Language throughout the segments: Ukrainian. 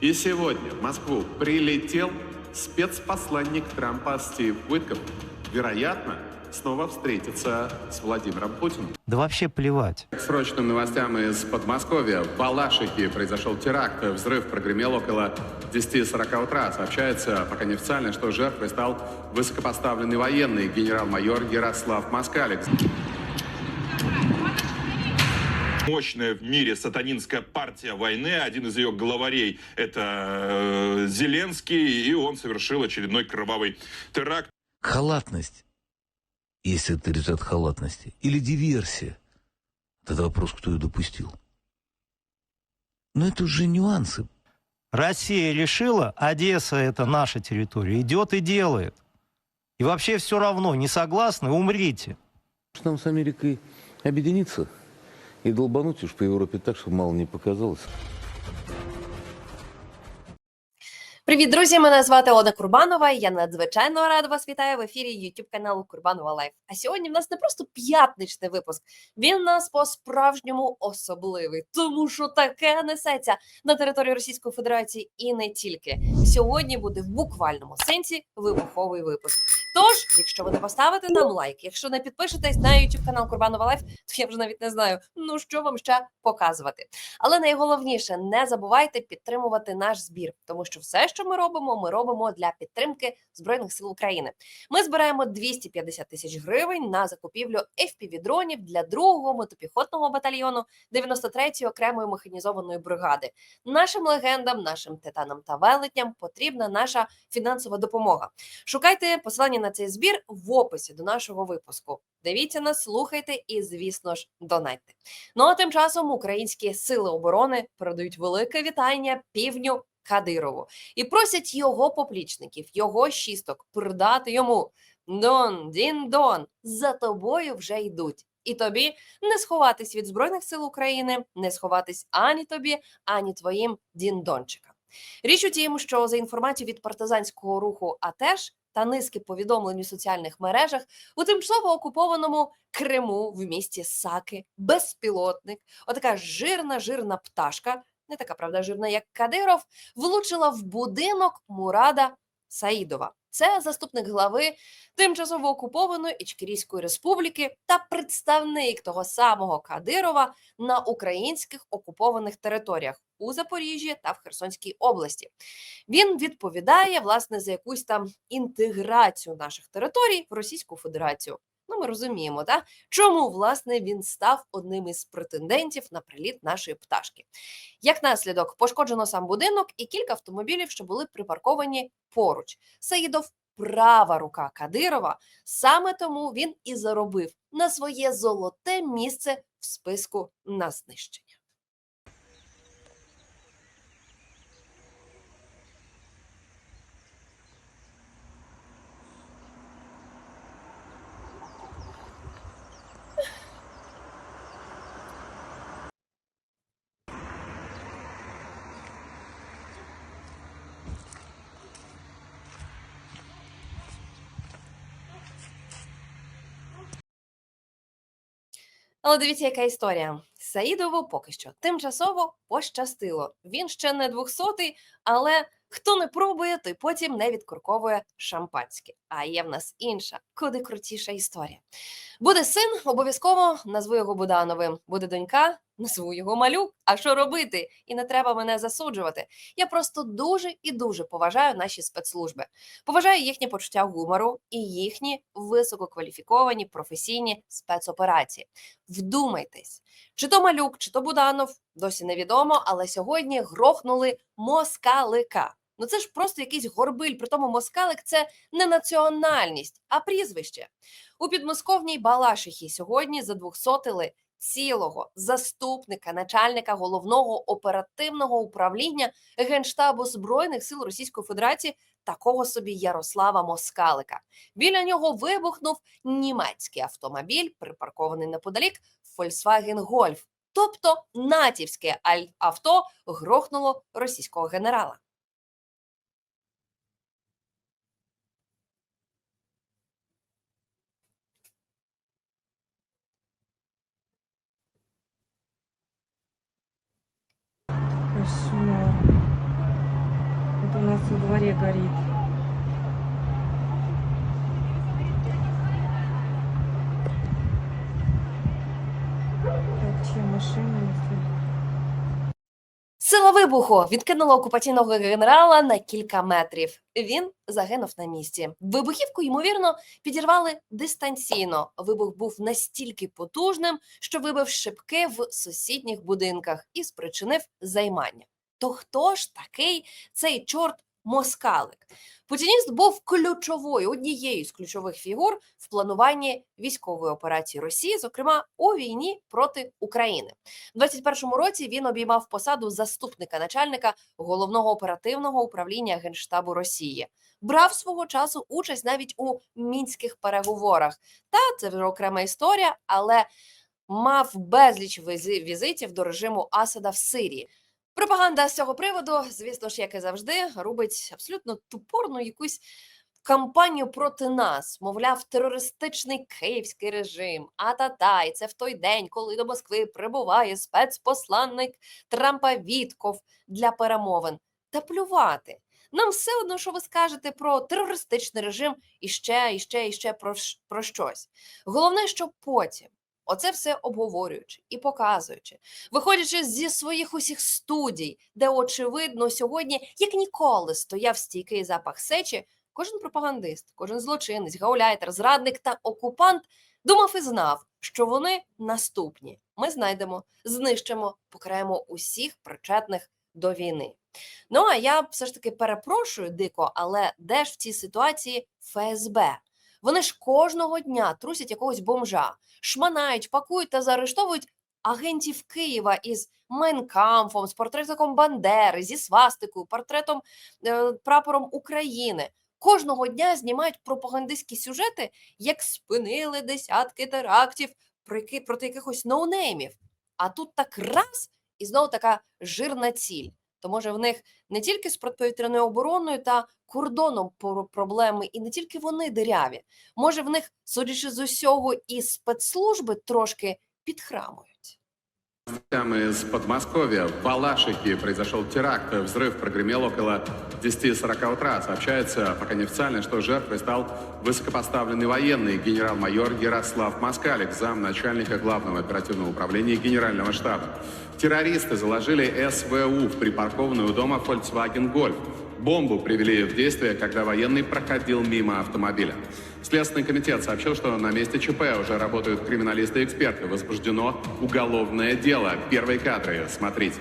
И сегодня в Москву прилетел спецпосланник Трампа Стив Уитков. Вероятно, снова встретится с Владимиром Путиным. Да вообще плевать. К срочным новостям из Подмосковья. В Балашихе произошел теракт. Взрыв прогремел около 10.40 утра. Сообщается, пока неофициально, что жертвой стал высокопоставленный военный генерал-майор Ярослав Москалик. Мощная в мире сатанинская партия войны. Один из ее главарей – это э, Зеленский, и он совершил очередной кровавый теракт. Халатность, если это результат халатности, или диверсия. Это вопрос, кто ее допустил. Но это уже нюансы. Россия решила, Одесса это наша территория, идет и делает. И вообще все равно, не согласны, умрите. Нам с Америкой объединиться и долбануть уж по Европе так, чтобы мало не показалось. Привіт, друзі! Мене звати Олена Курбанова. Я надзвичайно рада вас вітаю в ефірі YouTube каналу Курбанова Лайф. А сьогодні в нас не просто п'ятничний випуск, він у нас по-справжньому особливий, тому що таке несеться на території Російської Федерації і не тільки. Сьогодні буде в буквальному сенсі вибуховий випуск. Тож, якщо ви не поставите нам лайк, якщо не підпишетесь на YouTube канал Курбанова Лайф, то я вже навіть не знаю, ну що вам ще показувати. Але найголовніше не забувайте підтримувати наш збір, тому що все, що ми робимо, ми робимо для підтримки збройних сил України. Ми збираємо 250 тисяч гривень на закупівлю FPV-дронів для другого мотопіхотного батальйону 93-ї окремої механізованої бригади. Нашим легендам, нашим титанам та велетням потрібна наша фінансова допомога. Шукайте посилання на цей збір в описі до нашого випуску. Дивіться нас, слухайте і, звісно ж, донайте. Ну а тим часом українські сили оборони передають велике вітання півню Кадирову і просять його поплічників, його шісток передати йому Дон, Дін Дон, за тобою вже йдуть. І тобі не сховатись від Збройних сил України, не сховатись ані тобі, ані твоїм діндончикам. Річ у тім, що за інформацією від партизанського руху АТЕШ та низки повідомлень у соціальних мережах у тимчасово окупованому Криму в місті Саки безпілотник, отака жирна, жирна пташка, не така правда жирна, як Кадиров, влучила в будинок Мурада Саїдова. Це заступник глави тимчасово окупованої Ічкерійської республіки та представник того самого Кадирова на українських окупованих територіях у Запоріжжі та в Херсонській області. Він відповідає власне за якусь там інтеграцію наших територій в Російську Федерацію. Ну, ми розуміємо, да? чому власне він став одним із претендентів на приліт нашої пташки. Як наслідок, пошкоджено сам будинок і кілька автомобілів, що були припарковані поруч. Саїдов права рука Кадирова, саме тому він і заробив на своє золоте місце в списку на знищення. Але дивіться, яка історія. Саїдову поки що тимчасово пощастило. Він ще не двохсотий, але хто не пробує, той потім не відкурковує шампанське. А є в нас інша, куди крутіша історія. Буде син, обов'язково назву його Будановим. Буде донька, назву його малюк. А що робити? І не треба мене засуджувати. Я просто дуже і дуже поважаю наші спецслужби. Поважаю їхнє почуття гумору і їхні висококваліфіковані професійні спецоперації. Вдумайтесь, чи то малюк, чи то Буданов, досі невідомо, але сьогодні грохнули москалика. Ну це ж просто якийсь горбиль. При тому москалик це не національність, а прізвище. У підмосковній Балашихі сьогодні задвохсотили цілого заступника начальника головного оперативного управління Генштабу Збройних сил Російської Федерації такого собі Ярослава Москалика. Біля нього вибухнув німецький автомобіль, припаркований неподалік Volkswagen Golf. Тобто натівське авто грохнуло російського генерала. Кошмар. нас во дворе горит. Чья машина? если- Сила вибуху відкинула окупаційного генерала на кілька метрів. Він загинув на місці. Вибухівку, ймовірно, підірвали дистанційно. Вибух був настільки потужним, що вибив шибки в сусідніх будинках і спричинив займання. То хто ж такий цей чорт москалик? Путініст був ключовою однією з ключових фігур в плануванні військової операції Росії, зокрема у війні проти України. У 21-му році він обіймав посаду заступника начальника головного оперативного управління Генштабу Росії. Брав свого часу участь навіть у мінських переговорах. Та це вже окрема історія, але мав безліч візи- візитів до режиму Асада в Сирії. Пропаганда з цього приводу, звісно ж, як і завжди, робить абсолютно тупорну якусь кампанію проти нас. Мовляв, терористичний київський режим. А та-та, і це в той день, коли до Москви прибуває спецпосланник Трампа Вітков для перемовин. Та плювати. Нам все одно, що ви скажете про терористичний режим і ще, і ще, і ще про, про щось. Головне, що потім, оце все обговорюючи і показуючи, виходячи зі своїх усіх студій, де очевидно сьогодні, як ніколи, стояв стійкий запах сечі, кожен пропагандист, кожен злочинець, гауляйтер, зрадник та окупант думав і знав, що вони наступні. Ми знайдемо, знищимо, покараємо усіх причетних до війни. Ну а я все ж таки перепрошую дико, але де ж в цій ситуації ФСБ? Вони ж кожного дня трусять якогось бомжа, шманають, пакують та заарештовують агентів Києва із Майнкамфом, з портретом Бандери, зі свастикою, портретом е, прапором України. Кожного дня знімають пропагандистські сюжети, як спинили десятки терактів проти, якихось ноунеймів. А тут так раз і знову така жирна ціль. То може в них не тільки з протиповітряною обороною та кордоном проблеми, і не тільки вони диряві. Може, в них, судячи з усього, і спецслужби трошки підхрамують. Прямо из Подмосковья в Балашихе произошел теракт. Взрыв прогремел около 10.40 утра. Сообщается, пока неофициально, что жертвой стал высокопоставленный военный генерал-майор Ярослав Москалик, зам начальника главного оперативного управления Генерального штаба. Террористы заложили СВУ в припаркованную у дома Volkswagen Golf. Бомбу привели в действие, когда военный проходил мимо автомобиля. Следственный комитет сообщил, что на месте ЧП уже работают криминалисты и эксперты. Возбуждено уголовное дело. Первые кадры. Смотрите.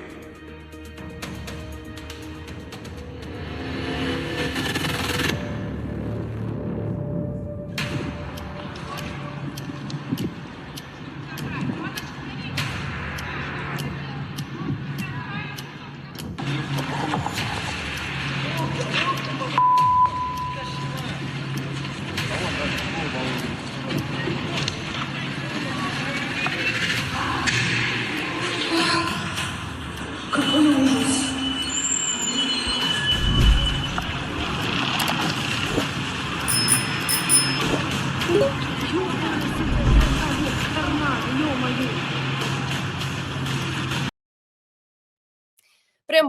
Прям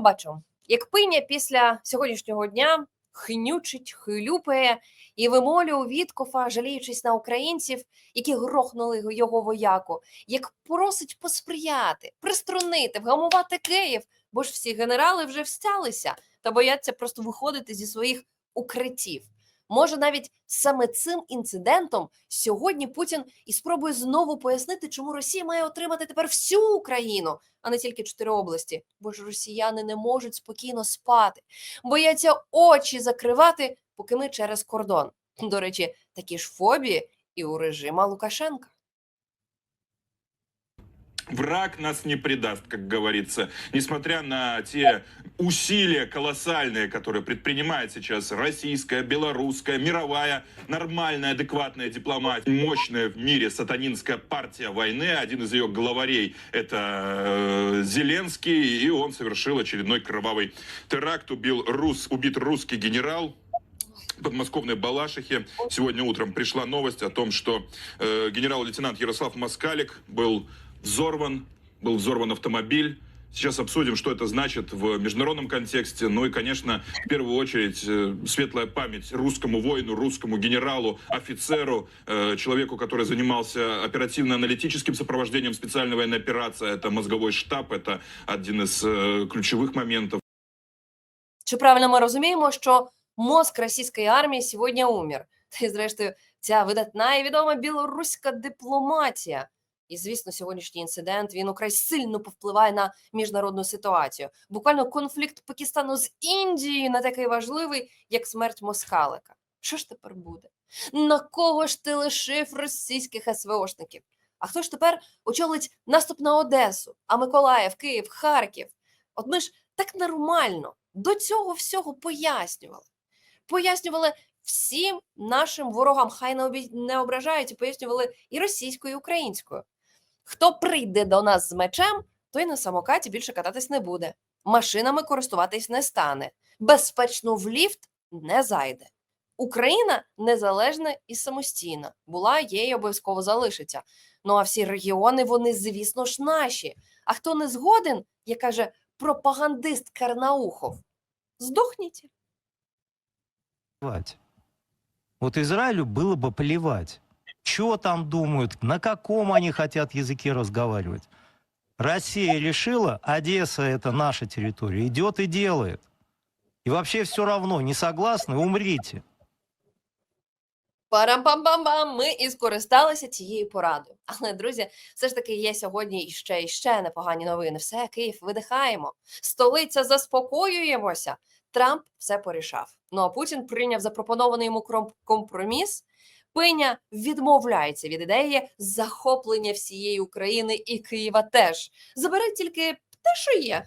бачу, як пиня після сьогоднішнього дня хнючить, хилюпає і вимолює Віткофа, жаліючись на українців, які грохнули його вояку, як просить посприяти, приструнити, вгамувати Київ, бо ж всі генерали вже встялися та бояться просто виходити зі своїх укриттів. Може, навіть саме цим інцидентом сьогодні Путін і спробує знову пояснити, чому Росія має отримати тепер всю Україну, а не тільки чотири області. Бо ж росіяни не можуть спокійно спати, бояться очі закривати, поки ми через кордон. До речі, такі ж фобії і у режима Лукашенка. Враг нас не предаст, как говорится. Несмотря на те усилия колоссальные, которые предпринимает сейчас российская, белорусская, мировая, нормальная, адекватная дипломатия, мощная в мире сатанинская партия войны, один из ее главарей это э, Зеленский, и он совершил очередной кровавый теракт, убил рус, убит русский генерал, подмосковной Балашихе. Сегодня утром пришла новость о том, что э, генерал-лейтенант Ярослав Москалик был взорван, был взорван автомобиль, Сейчас обсудим, что это значит в международном контексте. Ну и, конечно, в первую очередь, э, светлая память русскому воину, русскому генералу, офицеру, э, человеку, который занимался оперативно-аналитическим сопровождением специальной военной операции. Это мозговой штаб, это один из э, ключевых моментов. Чи правильно ми розуміємо, що мозк російської армії сьогодні умер? Та й зрештою, ця видатна і відома білоруська дипломатія. і, звісно, сьогоднішній інцидент він украй сильно повпливає на міжнародну ситуацію. Буквально конфлікт Пакистану з Індією не такий важливий, як смерть москалика. Що ж тепер буде? На кого ж ти лишив російських СВОшників? А хто ж тепер очолить наступ на Одесу, а Миколаїв, Київ, Харків? От ми ж так нормально до цього всього пояснювали. Пояснювали всім нашим ворогам, хай не, ображають, і пояснювали і російською, і українською. Хто прийде до нас з мечем, той на самокаті більше кататись не буде, машинами користуватись не стане, безпечно в ліфт не зайде. Україна незалежна і самостійна. Була, є і обов'язково залишиться. Ну а всі регіони, вони, звісно ж, наші. А хто не згоден, як каже пропагандист Карнаухов, здохніть. плевать. Вот Израилю было бы плевать, что там думают, на каком они хотят языке разговаривать. Россия решила, Одесса это наша территория, идет и делает. И вообще все равно, не согласны, умрите. Парам-пам-пам-пам, ми і скористалися цією порадою. Але, друзі, все ж таки є сьогодні іще і ще непогані новини. Все, Київ, видихаємо. Столиця, заспокоюємося. Трамп все порішав. Ну а Путін прийняв запропонований йому кром- компроміс. Пиня відмовляється від ідеї захоплення всієї України і Києва теж. Забере тільки те, що є.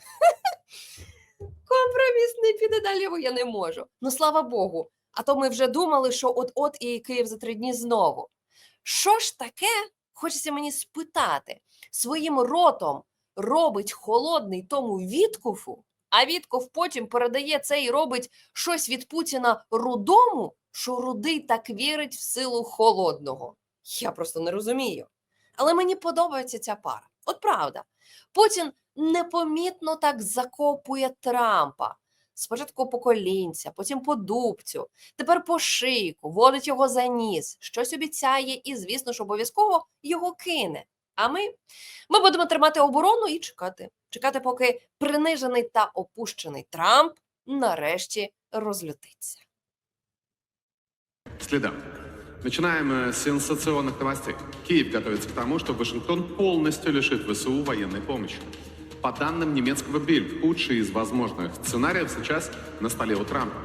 Компроміс не піде далі, бо я не можу. Ну слава Богу. А то ми вже думали, що от-от і Київ за три дні знову. Що ж таке, хочеться мені спитати, своїм ротом робить холодний тому Віткофу, а Вітков потім передає це і робить щось від Путіна рудому, що рудий так вірить в силу холодного. Я просто не розумію. Але мені подобається ця пара. От правда, Путін непомітно так закопує Трампа. Спочатку по колінця, потім по дубцю, тепер по шийку, водить його за ніс, щось обіцяє, і, звісно ж, обов'язково його кине. А ми, ми будемо тримати оборону і чекати. Чекати, поки принижений та опущений Трамп нарешті розлютиться. Следам. Начинаем э, с сенсационных новостей. Киев готовится к тому, что Вашингтон полностью лишит ВСУ военной помощи. По данным немецкого Бильд, худший из возможных сценариев сейчас на столе у Трампа.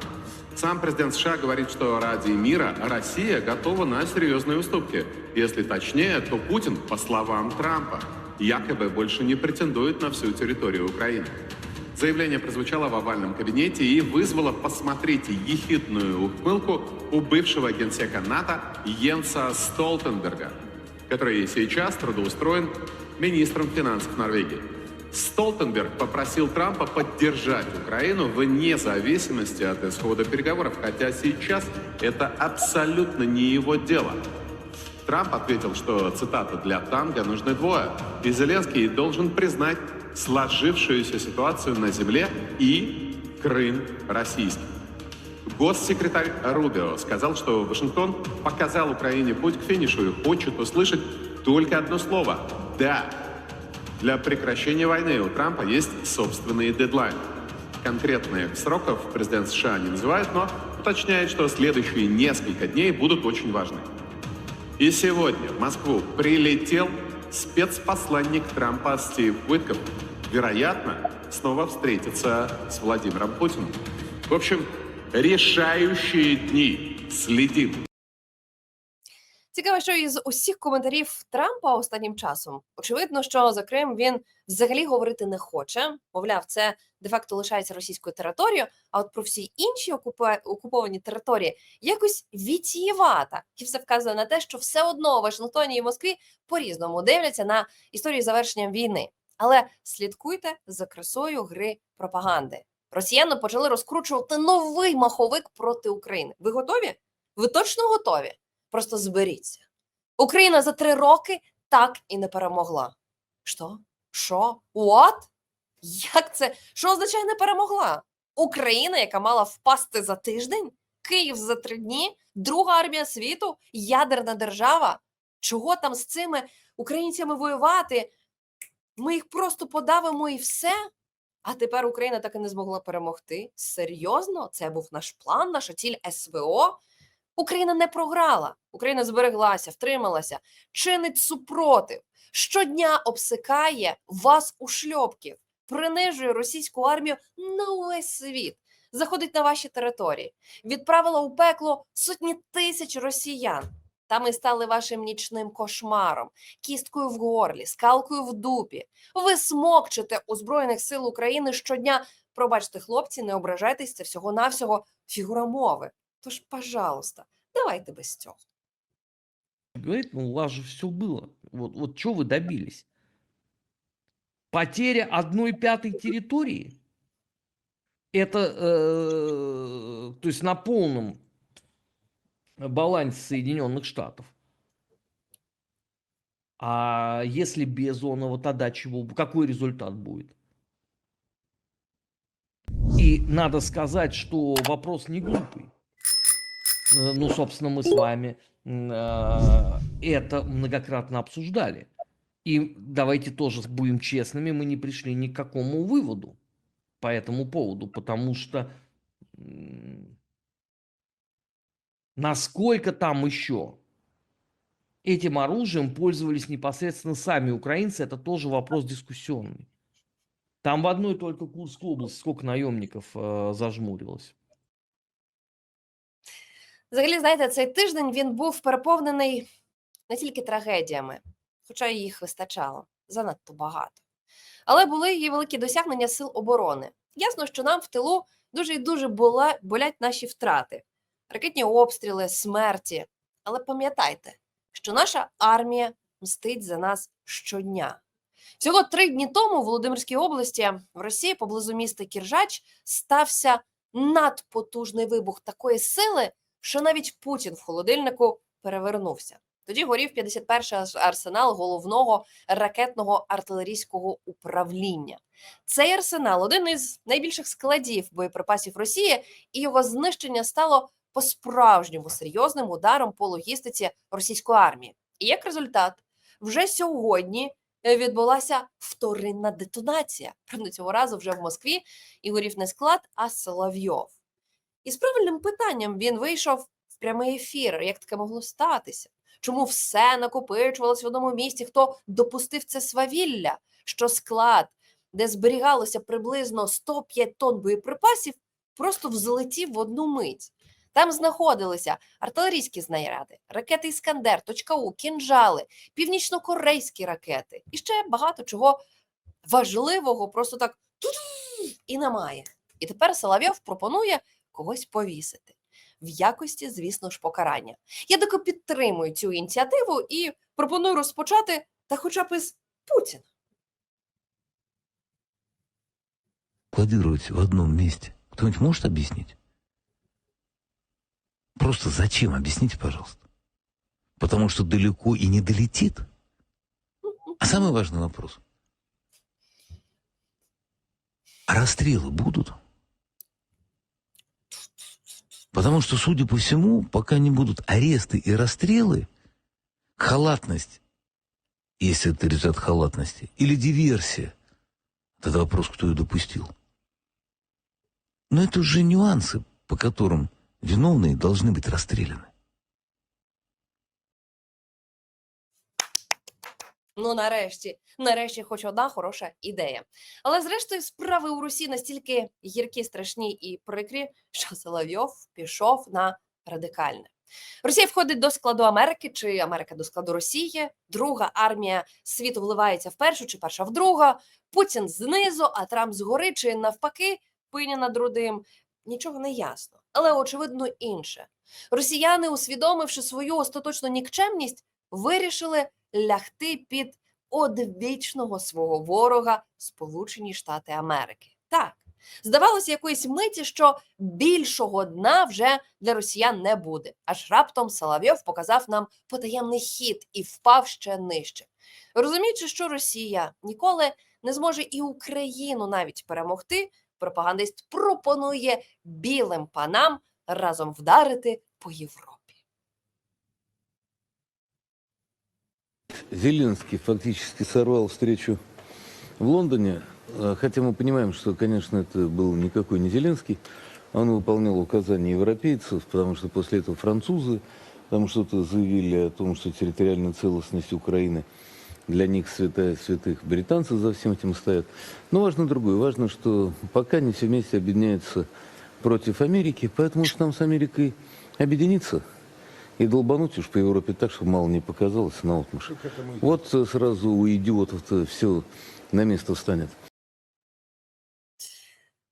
Сам президент США говорит, что ради мира Россия готова на серьезные уступки. Если точнее, то Путин, по словам Трампа, якобы больше не претендует на всю территорию Украины. Заявление прозвучало в овальном кабинете и вызвало, посмотрите, ехидную ухмылку у бывшего генсека НАТО Йенса Столтенберга, который сейчас трудоустроен министром финансов Норвегии. Столтенберг попросил Трампа поддержать Украину вне зависимости от исхода переговоров, хотя сейчас это абсолютно не его дело. Трамп ответил, что, цитата, «для танго нужны двое», и Зеленский должен признать сложившуюся ситуацию на земле и Крым российский. Госсекретарь Рубио сказал, что Вашингтон показал Украине путь к финишу и хочет услышать только одно слово «да». Для прекращения войны у Трампа есть собственные дедлайны. Конкретных сроков президент США не называет, но уточняет, что следующие несколько дней будут очень важны. И сегодня в Москву прилетел спецпосланник Трампа Стив Уитков. Вероятно, снова встретится с Владимиром Путиным. В общем, решающие дни. Следим. Цікаво, що із усіх коментарів Трампа останнім часом очевидно, що за Крим він взагалі говорити не хоче. Мовляв, це де-факто лишається російською територією. А от про всі інші окуповані території якось вітієвата. І все вказує на те, що все одно Вашингтоні і Москві по-різному дивляться на історію завершенням війни. Але слідкуйте за красою гри пропаганди. Росіяни почали розкручувати новий маховик проти України. Ви готові? Ви точно готові? Просто зберіться. Україна за три роки так і не перемогла. Що? Що? What? Як це? Що означає не перемогла? Україна, яка мала впасти за тиждень, Київ за три дні, друга армія світу, ядерна держава. Чого там з цими українцями воювати? Ми їх просто подавимо і все. А тепер Україна так і не змогла перемогти. Серйозно, це був наш план, наша ціль СВО. Україна не програла, Україна збереглася, втрималася, чинить супротив. Щодня обсикає вас у шльопків, принижує російську армію на увесь світ, заходить на ваші території, відправила у пекло сотні тисяч росіян. Та ми стали вашим нічним кошмаром, кісткою в горлі, скалкою в дупі. Ви смокчете у Збройних сил України щодня. Пробачте, хлопці, не ображайтесь, це всього-навсього фігура мови. Тож, пожалуйста, давайте без цього. Говорит, ну у вас же все было. Вот, вот что вы добились? Потеря одной пятой территории? Это, э, то есть на полном балансе Соединенных Штатов. А если без зонового, тогда чего? Какой результат будет? И надо сказать, что вопрос не глупый. Э, Ну, собственно, мы с вами а, это многократно обсуждали. И давайте тоже будем честными, мы не пришли ни к какому выводу по этому поводу, потому что м, насколько там еще этим оружием пользовались непосредственно сами украинцы, это тоже вопрос дискуссионный. Там в одной только Курской области сколько наемников э, зажмурилось. Взагалі, знаєте, цей тиждень він був переповнений не тільки трагедіями, хоча їх вистачало занадто багато. Але були і великі досягнення сил оборони. Ясно, що нам в тилу дуже і дуже болять наші втрати, ракетні обстріли, смерті. Але пам'ятайте, що наша армія мстить за нас щодня. Всього три дні тому в Володимирській області в Росії поблизу міста Кіржач стався надпотужний вибух такої сили, що навіть Путін в холодильнику перевернувся. Тоді горів 51-й арсенал головного ракетного артилерійського управління. Цей арсенал один із найбільших складів боєприпасів Росії, і його знищення стало по-справжньому серйозним ударом по логістиці російської армії. І як результат, вже сьогодні е, відбулася вторинна детонація. Правда, цього разу вже в Москві і горів не склад, а Соловйов. І з правильним питанням він вийшов в прямий ефір. Як таке могло статися? Чому все накопичувалось в одному місці? Хто допустив це свавілля? Що склад, де зберігалося приблизно 105 тонн боєприпасів, просто взлетів в одну мить. Там знаходилися артилерійські знаряди, ракети Іскандер, точка У, кінжали, північно-корейські ракети і ще багато чого важливого, просто так і немає. І тепер Соловйов пропонує когось повісити в якості, звісно ж, покарання. Я таки підтримую цю ініціативу і пропоную розпочати та хоча б із Путіна. Складировать в одном месте. Кто-нибудь может объяснить? Просто зачем? Объясните, пожалуйста. Потому что далеко и не долетит. А самый важный вопрос. А расстрелы будут? Потому что, судя по всему, пока не будут аресты и расстрелы, халатность, если это результат халатности, или диверсия, это вопрос, кто ее допустил. Но это уже нюансы, по которым виновные должны быть расстреляны. Ну, нарешті, нарешті, хоч одна хороша ідея. Але зрештою, справи у Русі настільки гіркі, страшні і прикрі, що Соловйов пішов на радикальне. Росія входить до складу Америки, чи Америка до складу Росії. Друга армія світу вливається в першу, чи перша в друга. Путін знизу, а Трамп згори, чи навпаки, пиня над рудим. Нічого не ясно. Але очевидно інше. Росіяни, усвідомивши свою остаточну нікчемність, вирішили лягти під одвічного свого ворога Сполучені Штати Америки. Так, здавалося якоїсь миті, що більшого дна вже для росіян не буде. Аж раптом Соловйов показав нам потаємний хід і впав ще нижче. Розуміючи, що Росія ніколи не зможе і Україну навіть перемогти, пропагандист пропонує білим панам разом вдарити по Європі. Зеленский фактически сорвал встречу в Лондоне, э, хотя мы понимаем, что, конечно, это был никакой не Зеленский. Он выполнял указания европейцев, потому что после этого французы там что-то заявили о том, что территориальная целостность Украины для них святая святых. Британцы за всем этим стоят. Но важно другое. Важно, что пока они все вместе объединяются против Америки, поэтому что нам с Америкой объединиться и долбануть уж по Европе так, чтобы мало не показалось на отмышь. Вот э, сразу у идиотов-то все на место встанет.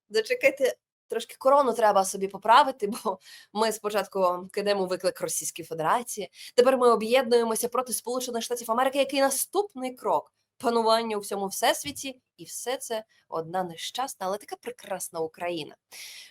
Зачекайте, трошки корону треба собі поправити, бо ми спочатку кидаємо виклик Російській Федерації. Тепер ми об'єднуємося проти Сполучених Штатів Америки. Який наступний крок? Панування у всьому всесвіті, і все це одна нещасна, але така прекрасна Україна.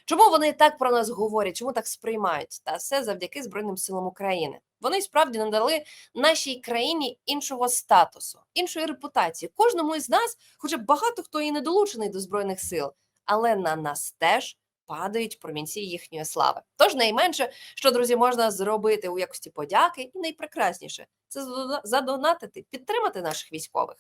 Чому вони так про нас говорять? Чому так сприймають? Та все завдяки Збройним силам України. Вони справді надали нашій країні іншого статусу, іншої репутації. Кожному із нас, хоча багато хто і не долучений до збройних сил, але на нас теж падають промінці їхньої слави. Тож найменше, що друзі, можна зробити у якості подяки, і найпрекрасніше це задона- задонатити, підтримати наших військових.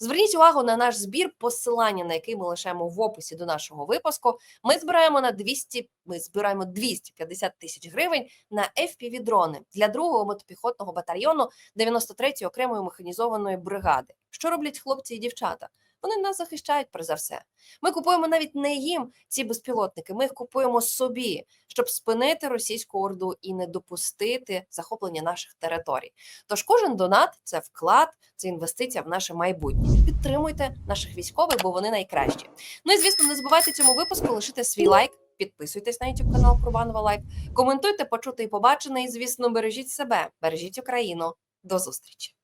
Зверніть увагу на наш збір, посилання на який ми лишаємо в описі до нашого випуску. Ми збираємо на 200, ми збираємо 250 тисяч гривень на fpv дрони для 2-го мотопіхотного батальйону 93-ї окремої механізованої бригади. Що роблять хлопці і дівчата? Вони нас захищають перш за все. Ми купуємо навіть не їм ці безпілотники, ми їх купуємо собі, щоб спинити російську орду і не допустити захоплення наших територій. Тож кожен донат це вклад, це інвестиція в наше майбутнє. Підтримуйте наших військових, бо вони найкращі. Ну і звісно, не забувайте цьому випуску лишити свій лайк. Підписуйтесь на YouTube канал Курбанова Лайф, коментуйте, почути і побачене. І звісно, бережіть себе, бережіть Україну. До зустрічі!